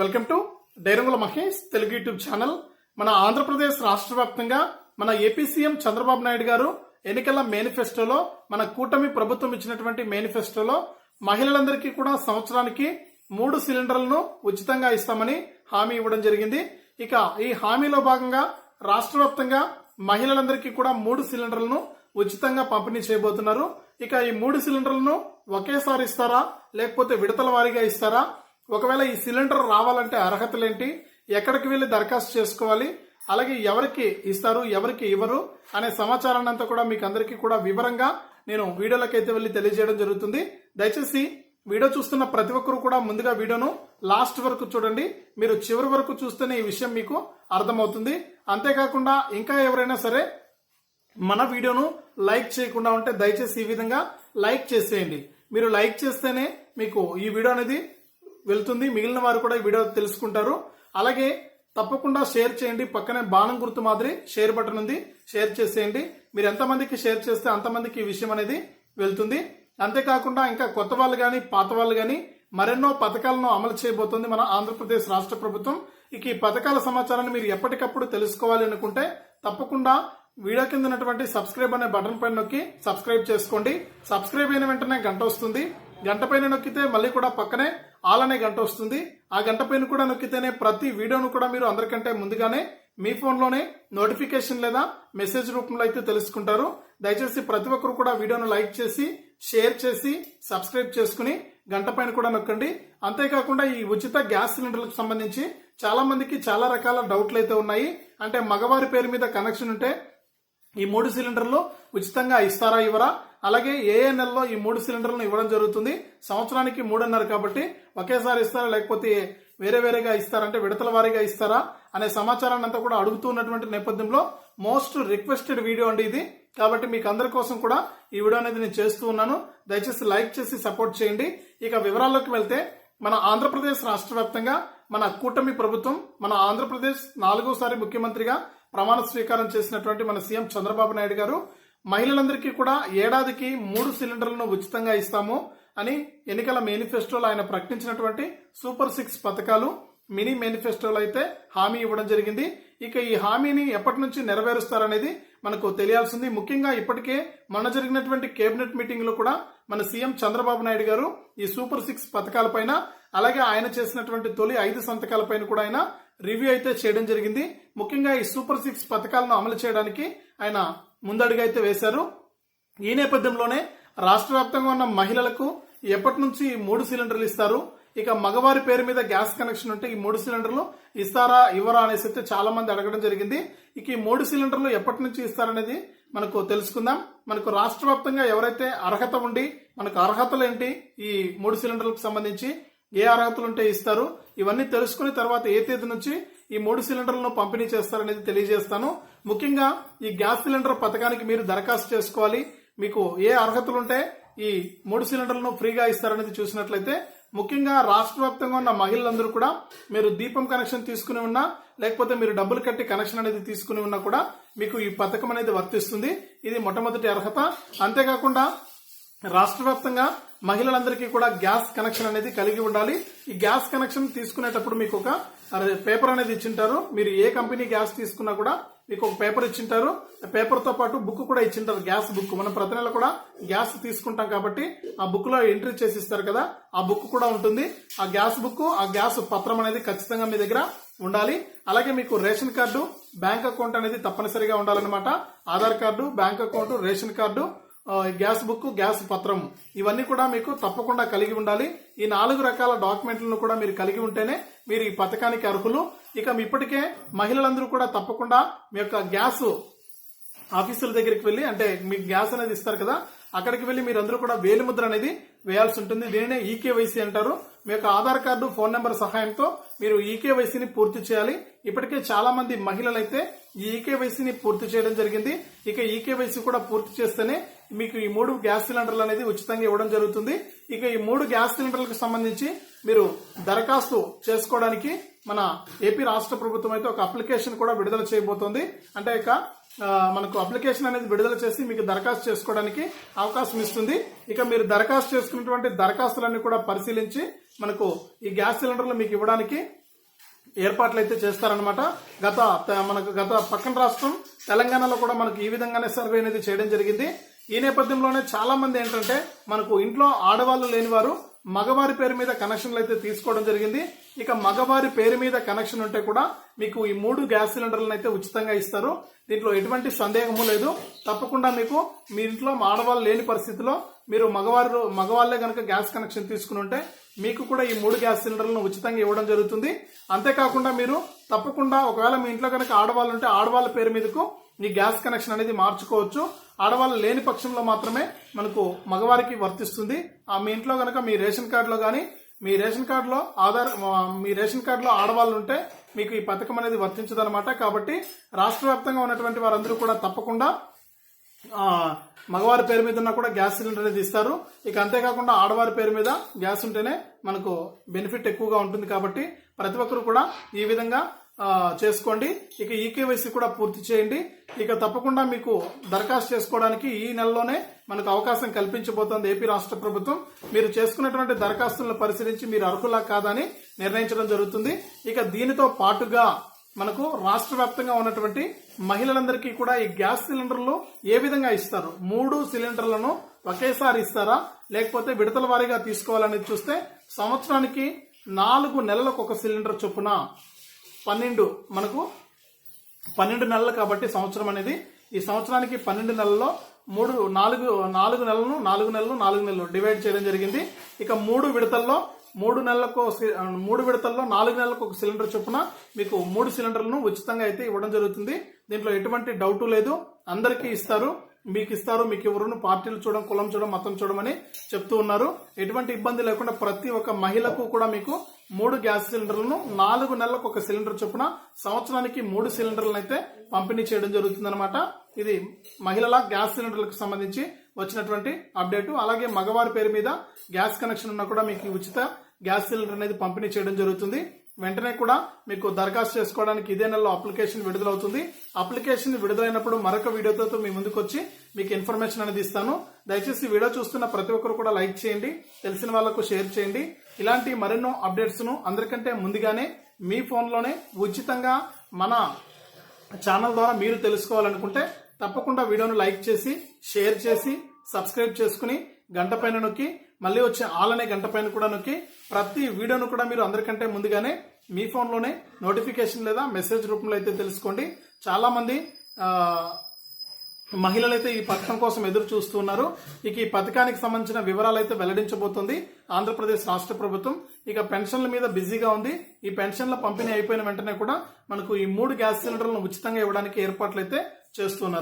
Welcome to Dairangula Mahesh Telugu YouTube channel. మన ఆంధ్రప్రదేశ్ రాష్ట్ర వ్యాప్తంగా మన ఏపీ సీఎం చంద్రబాబు నాయుడు గారు ఎన్నికల మేనిఫెస్టోలో మన కూటమి ప్రభుత్వం ఇచ్చినటువంటి మేనిఫెస్టోలో మహిళలందరికీ కూడా సంవత్సరానికి మూడు సిలిండర్లను ఉచితంగా ఇస్తామని హామీ ఇవ్వడం జరిగింది. ఇక ఈ హామీలో భాగంగా రాష్ట్ర వ్యాప్తంగా మహిళలందరికీ కూడా మూడు సిలిండర్లను ఉచితంగా పంపిణీ చేయబోతున్నారు. ఇక ఈ మూడు సిలిండర్లను ఒకేసారి ఇస్తారా? లేకపోతే విడతల వారీగా ఇస్తారా? ఒకవేళ ఈ సిలిండర్ రావాలంటే అర్హతలేంటి? ఎక్కడికి వెళ్ళి దరఖాస్తు చేసుకోవాలి? అలాగే ఎవరికి ఇస్తారు ఎవరికి ఇవ్వరు అనే సమాచారాన్ని అంతా కూడా మీకు అందరికీ కూడా వివరంగా నేను వీడియోలకైతే వెళ్ళి తెలియజేయడం జరుగుతుంది. దయచేసి వీడియో చూస్తున్న ప్రతి ఒక్కరు కూడా ముందుగా వీడియోను లాస్ట్ వరకు చూడండి. మీరు చివరి వరకు చూస్తేనే ఈ విషయం మీకు అర్థమవుతుంది. అంతేకాకుండా ఇంకా ఎవరైనా సరే మన వీడియోను లైక్ చేయకుండా ఉంటే దయచేసి ఈ విధంగా లైక్ చేసేయండి. మీరు లైక్ చేస్తేనే మీకు ఈ వీడియో అనేది వెళ్తుంది. మిగిలిన వారు కూడా ఈ వీడియో తెలుసుకుంటారు. అలాగే తప్పకుండా షేర్ చేయండి. పక్కనే బాణం గుర్తు మాదిరి షేర్ బటన్ ఉంది. షేర్ చేసేయండి. మీరు ఎంతమందికి షేర్ చేస్తే అంతమందికి ఈ విషయం అనేది వెళ్తుంది. అంతేకాకుండా ఇంకా కొత్త వాళ్ళు కానీ పాత వాళ్ళు కానీ మరెన్నో పథకాలను అమలు చేయబోతోంది మన ఆంధ్రప్రదేశ్ రాష్ట్ర ప్రభుత్వం. ఇక ఈ పథకాల సమాచారాన్ని మీరు ఎప్పటికప్పుడు తెలుసుకోవాలి అనుకుంటే తప్పకుండా వీడియో కింద ఉన్నటువంటి సబ్స్క్రైబ్ అనే బటన్ పైన నొక్కి సబ్స్క్రైబ్ చేసుకోండి. సబ్స్క్రైబ్ అయిన వెంటనే గంట వస్తుంది. గంట పైన నొక్కితే మళ్ళీ కూడా పక్కనే ఆలనే గంట వస్తుంది. ఆ గంట పైన కూడా నొక్కితేనే ప్రతి వీడియోను కూడా మీరు అందరికంటే ముందుగానే మీ ఫోన్లోనే నోటిఫికేషన్ లేదా మెసేజ్ రూపంలో అయితే తెలుసుకుంటారు. దయచేసి ప్రతి ఒక్కరు కూడా వీడియోను లైక్ చేసి షేర్ చేసి సబ్స్క్రైబ్ చేసుకుని గంట పైన కూడా నొక్కండి. అంతేకాకుండా ఈ ఉచిత గ్యాస్ సిలిండర్లకు సంబంధించి చాలా మందికి చాలా రకాల డౌట్లు అయితే ఉన్నాయి. అంటే మగవారి పేరు మీద కనెక్షన్ ఉంటే ఈ మూడు సిలిండర్లు ఉచితంగా ఇస్తారా ఇవ్వరా? అలాగే ఏ ఏ నెలలో ఈ మూడు సిలిండర్లను ఇవ్వడం జరుగుతుంది. సంవత్సరానికి మూడున్నర కాబట్టి ఒకేసారి ఇస్తారా లేకపోతే వేరే వేరేగా ఇస్తారంటే విడతల వారీగా ఇస్తారా? అనే సమాచారాన్ని అంతా కూడా అడుగుతూ ఉన్నటువంటి నేపథ్యంలో మోస్ట్ రిక్వెస్టెడ్ వీడియో అండి ఇది. కాబట్టి మీకు అందరి కోసం కూడా ఈ వీడియో అనేది నేను చేస్తూ ఉన్నాను. దయచేసి లైక్ చేసి సపోర్ట్ చేయండి. ఇక వివరాల్లోకి వెళ్తే మన ఆంధ్రప్రదేశ్ రాష్ట్ర వ్యాప్తంగా మన కూటమి ప్రభుత్వం మన ఆంధ్రప్రదేశ్ నాలుగోసారి ముఖ్యమంత్రిగా ప్రమాణ స్వీకారం చేసినటువంటి మన సీఎం చంద్రబాబు నాయుడు గారు మహిళలందరికీ కూడా ఏడాదికి మూడు సిలిండర్లను ఉచితంగా ఇస్తాము అని ఎన్నికల మేనిఫెస్టోలో ఆయన ప్రకటించినటువంటి సూపర్ సిక్స్ పథకాలు మినీ మేనిఫెస్టోలో అయితే హామీ ఇవ్వడం జరిగింది. ఇక ఈ హామీని ఎప్పటి నుంచి నెరవేరుస్తారనేది మనకు తెలియాల్సింది. ముఖ్యంగా ఇప్పటికే మొన్న జరిగినటువంటి కేబినెట్ మీటింగ్లో కూడా మన సీఎం చంద్రబాబు నాయుడు గారు ఈ సూపర్ సిక్స్ పథకాలపైన అలాగే ఆయన చేసినటువంటి తొలి ఐదు సంతకాలపైన కూడా ఆయన రివ్యూ అయితే చేయడం జరిగింది. ముఖ్యంగా ఈ సూపర్ సిక్స్ పథకాలను అమలు చేయడానికి ఆయన ముందడుగు అయితే వేశారు. ఈ నేపథ్యంలోనే రాష్ట్ర వ్యాప్తంగా ఉన్న మహిళలకు ఎప్పటి నుంచి మూడు సిలిండర్లు ఇస్తారు? ఇక మగవారి పేరు మీద గ్యాస్ కనెక్షన్ ఉంటే ఈ మూడు సిలిండర్లు ఇస్తారా ఇవ్వరా అనేసి అయితే చాలా మంది అడగడం జరిగింది. ఇక ఈ మూడు సిలిండర్లు ఎప్పటి నుంచి ఇస్తారనేది మనకు తెలుసుకుందాం. మనకు రాష్ట్ర వ్యాప్తంగా ఎవరైతే అర్హత ఉండి మనకు అర్హతలు ఏంటి ఈ మూడు సిలిండర్లకు సంబంధించి ఏ అర్హతలు ఉంటే ఇస్తారు? ఇవన్నీ తెలుసుకుని తర్వాత ఏ తేదీ నుంచి ఈ మూడు సిలిండర్లను పంపిణీ చేస్తారనేది తెలియజేస్తాను. ముఖ్యంగా ఈ గ్యాస్ సిలిండర్ పథకానికి మీరు దరఖాస్తు చేసుకోవాలి. మీకు ఏ అర్హతలు ఉంటే ఈ మూడు సిలిండర్లను ఫ్రీగా ఇస్తారనేది చూసినట్లయితే ముఖ్యంగా రాష్ట్ర వ్యాప్తంగా ఉన్న మహిళలందరూ కూడా మీరు దీపం కనెక్షన్ తీసుకుని ఉన్నా లేకపోతే మీరు డబ్బులు కట్టి కనెక్షన్ అనేది తీసుకుని ఉన్నా కూడా మీకు ఈ పథకం అనేది వర్తిస్తుంది. ఇది మొట్టమొదటి అర్హత. అంతేకాకుండా రాష్ట్ర వ్యాప్తంగా మహిళలందరికీ కూడా గ్యాస్ కనెక్షన్ అనేది కలిగి ఉండాలి. ఈ గ్యాస్ కనెక్షన్ తీసుకునేటప్పుడు మీకు ఒక పేపర్ అనేది ఇచ్చింటారు. మీరు ఏ కంపెనీ గ్యాస్ తీసుకున్నా కూడా మీకు ఒక పేపర్ ఇచ్చింటారు. పేపర్తో పాటు బుక్ కూడా ఇచ్చింటారు గ్యాస్ బుక్. మనం ప్రతి నెల కూడా గ్యాస్ తీసుకుంటాం కాబట్టి ఆ బుక్లో ఎంట్రీ చేసి ఇస్తారు కదా ఆ బుక్ కూడా ఉంటుంది. ఆ గ్యాస్ బుక్ ఆ గ్యాస్ పత్రం అనేది ఖచ్చితంగా మీ దగ్గర ఉండాలి. అలాగే మీకు రేషన్ కార్డు బ్యాంక్ అకౌంట్ అనేది తప్పనిసరిగా ఉండాలన్నమాట. Aadhaar card bank account ration card gas book gas పత్రం ఇవన్నీ కూడా మీకు తప్పకుండా కలిగి ఉండాలి. ఈ నాలుగు రకాల డాక్యుమెంట్లను కూడా మీరు కలిగి ఉంటేనే మీరు ఈ పథకానికి అర్హులు. ఇక మీ ఇప్పటికే మహిళలందరూ కూడా తప్పకుండా మీ యొక్క గ్యాస్ ఆఫీసుల దగ్గరికి వెళ్ళి అంటే మీకు గ్యాస్ అనేది ఇస్తారు కదా అక్కడికి వెళ్ళి మీరందరూ కూడా వేలిముద్ర అనేది వేయాల్సి ఉంటుంది. దీనినే ఈకేవైసీ అంటారు. మీ యొక్క ఆధార్ కార్డు ఫోన్ నెంబర్ సహాయంతో మీరు ఈకేవైసీని పూర్తి చేయాలి. ఇప్పటికే చాలా మంది మహిళలైతే ఈ ఈకేవైసీని పూర్తి చేయడం జరిగింది. ఇక ఈకేవైసీ కూడా పూర్తి చేస్తేనే మీకు ఈ మూడు గ్యాస్ సిలిండర్లు అనేది ఉచితంగా ఇవ్వడం జరుగుతుంది. ఇక ఈ మూడు గ్యాస్ సిలిండర్లకు సంబంధించి మీరు దరఖాస్తు చేసుకోవడానికి మన ఏపీ రాష్ట్ర ప్రభుత్వం అయితే ఒక అప్లికేషన్ కూడా విడుదల చేయబోతోంది. అంటే ఇక మనకు అప్లికేషన్ అనేది విడుదల చేసి మీకు దరఖాస్తు చేసుకోవడానికి అవకాశం ఇస్తుంది. ఇక మీరు దరఖాస్తు చేసుకున్నటువంటి దరఖాస్తులన్నీ కూడా పరిశీలించి మనకు ఈ గ్యాస్ సిలిండర్లు మీకు ఇవ్వడానికి ఏర్పాట్లు అయితే చేస్తారనమాట గత మనకు గత పక్కన రాష్ట్రం తెలంగాణలో కూడా మనకు ఈ విధంగానే సర్వే అనేది చేయడం జరిగింది. ఈ నేపథ్యంలోనే చాలా మంది ఏంటంటే మనకు ఇంట్లో ఆడవాళ్ళు లేని వారు మగవారి పేరు మీద కనెక్షన్లు అయితే తీసుకోవడం జరిగింది. ఇక మగవారి పేరు మీద కనెక్షన్ ఉంటే కూడా మీకు ఈ మూడు గ్యాస్ సిలిండర్లను అయితే ఉచితంగా ఇస్తారు. దీంట్లో ఎటువంటి సందేహము లేదు. తప్పకుండా మీకు మీ ఇంట్లో ఆడవాళ్ళు లేని పరిస్థితిలో మీరు మగవారు మగవాళ్ళే కనుక గ్యాస్ కనెక్షన్ తీసుకుని ఉంటే మీకు కూడా ఈ మూడు గ్యాస్ సిలిండర్లను ఉచితంగా ఇవ్వడం జరుగుతుంది. అంతేకాకుండా మీరు తప్పకుండా ఒకవేళ మీ ఇంట్లో కనుక ఆడవాళ్ళు ఉంటే ఆడవాళ్ళ పేరు మీదకు ఈ గ్యాస్ కనెక్షన్ అనేది మార్చుకోవచ్చు. ఆడవాళ్ళు లేని పక్షంలో మాత్రమే మనకు మగవారికి వర్తిస్తుంది. ఆ మీ ఇంట్లో కనుక మీ రేషన్ కార్డులో కానీ మీ రేషన్ కార్డులో ఆధార్ మీ రేషన్ కార్డులో ఆడవాళ్ళు ఉంటే మీకు ఈ పథకం అనేది వర్తించదనమాట కాబట్టి రాష్ట్ర వ్యాప్తంగా ఉన్నటువంటి వారందరూ కూడా తప్పకుండా మగవారి పేరు మీద ఉన్నా కూడా గ్యాస్ సిలిండర్ అనేది ఇస్తారు. ఇక అంతేకాకుండా ఆడవారి పేరు మీద గ్యాస్ ఉంటేనే మనకు బెనిఫిట్ ఎక్కువగా ఉంటుంది కాబట్టి ప్రతి ఒక్కరు కూడా ఈ విధంగా చేసుకోండి. ఇక ఈకేవైసీ కూడా పూర్తి చేయండి. ఇక తప్పకుండా మీకు దరఖాస్తు చేసుకోవడానికి ఈ నెలలోనే మనకు అవకాశం కల్పించబోతోంది ఏపీ రాష్ట్ర ప్రభుత్వం. మీరు చేసుకున్నటువంటి దరఖాస్తులను పరిశీలించి మీరు అర్హులా కాదని నిర్ణయించడం జరుగుతుంది. ఇక దీనితో పాటుగా మనకు రాష్ట్ర వ్యాప్తంగా ఉన్నటువంటి మహిళలందరికీ కూడా ఈ గ్యాస్ సిలిండర్లు ఏ విధంగా ఇస్తారు? మూడు సిలిండర్లను ఒకేసారి ఇస్తారా? లేకపోతే విడతల వారీగా తీసుకోవాలనేది చూస్తే సంవత్సరానికి నాలుగు నెలలకు ఒక సిలిండర్ చొప్పున పన్నెండు మనకు పన్నెండు నెలలు కాబట్టి సంవత్సరం అనేది ఈ సంవత్సరానికి పన్నెండు నెలల్లో మూడు నాలుగు నాలుగు నెలలను నాలుగు నెలలు నాలుగు నెలలు డివైడ్ చేయడం జరిగింది. ఇక మూడు విడతల్లో మూడు నెలలకు సి- మూడు విడతల్లో నాలుగు నెలలకు ఒక సిలిండర్ చొప్పున మీకు మూడు సిలిండర్లను ఉచితంగా అయితే ఇవ్వడం జరుగుతుంది. దీంట్లో ఎటువంటి డౌట్ లేదు. అందరికీ ఇస్తారు. మీకు ఇస్తారు. మీకు ఎవరును పార్టీలు చూడడం కులం చూడడం మతం చూడమని చెప్తూ ఉన్నారు. ఎటువంటి ఇబ్బంది లేకుండా ప్రతి ఒక్క మహిళకు కూడా మీకు మూడు గ్యాస్ సిలిండర్లను నాలుగు నెలలకు ఒక సిలిండర్ చొప్పున సంవత్సరానికి మూడు సిలిండర్లను అయితే పంపిణీ చేయడం జరుగుతుందన్నమాట. ఇది మహిళల గ్యాస్ సిలిండర్లకు సంబంధించి వచ్చినటువంటి అప్డేటు. అలాగే మగవారి పేరు మీద గ్యాస్ కనెక్షన్ ఉన్నా కూడా మీకు ఉచిత గ్యాస్ సిలిండర్ అనేది పంపిణీ చేయడం జరుగుతుంది. వెంటనే కూడా మీకు దరఖాస్తు చేసుకోవడానికి ఇదే నెలలో అప్లికేషన్ విడుదలవుతుంది. అప్లికేషన్ విడుదలైనప్పుడు మరొక వీడియోతో మీ ముందుకు వచ్చి మీకు ఇన్ఫర్మేషన్ అనేది ఇస్తాను. దయచేసి వీడియో చూస్తున్న ప్రతి ఒక్కరు కూడా లైక్ చేయండి తెలిసిన వాళ్ళకు షేర్ చేయండి. ఇలాంటి మరెన్నో అప్డేట్స్ను అందరికంటే ముందుగానే మీ ఫోన్లోనే ఉచితంగా మన ఛానల్ ద్వారా మీరు తెలుసుకోవాలనుకుంటే తప్పకుండా వీడియోను లైక్ చేసి షేర్ చేసి సబ్స్క్రైబ్ చేసుకుని గంట పైన నొక్కి మళ్ళీ వచ్చే ఆల్ అనే గంట పైన కూడా నొక్కి ప్రతి వీడియోను కూడా మీరు అందరికంటే ముందుగానే మీ ఫోన్లోనే నోటిఫికేషన్ లేదా మెసేజ్ రూపంలో అయితే తెలుసుకోండి. చాలామంది మహిళలు అయితే ఈ పథకం కోసం ఎదురు చూస్తున్నారు ఇక ఈ పథకానికి సంబంధించిన వివరాలు అయితే వెల్లడించబోతుంది. ఆంధ్రప్రదేశ్ రాష్ట్ర ప్రభుత్వం. ఇక పెన్షన్ల మీద బిజీగా ఉంది. ఈ పెన్షన్ల పంపిణీ అయిపోయిన వెంటనే కూడా మనకు ఈ మూడు గ్యాస్ సిలిండర్లను ఉచితంగా ఇవ్వడానికి ఏర్పాట్లు అయితే చేస్తున్నారు.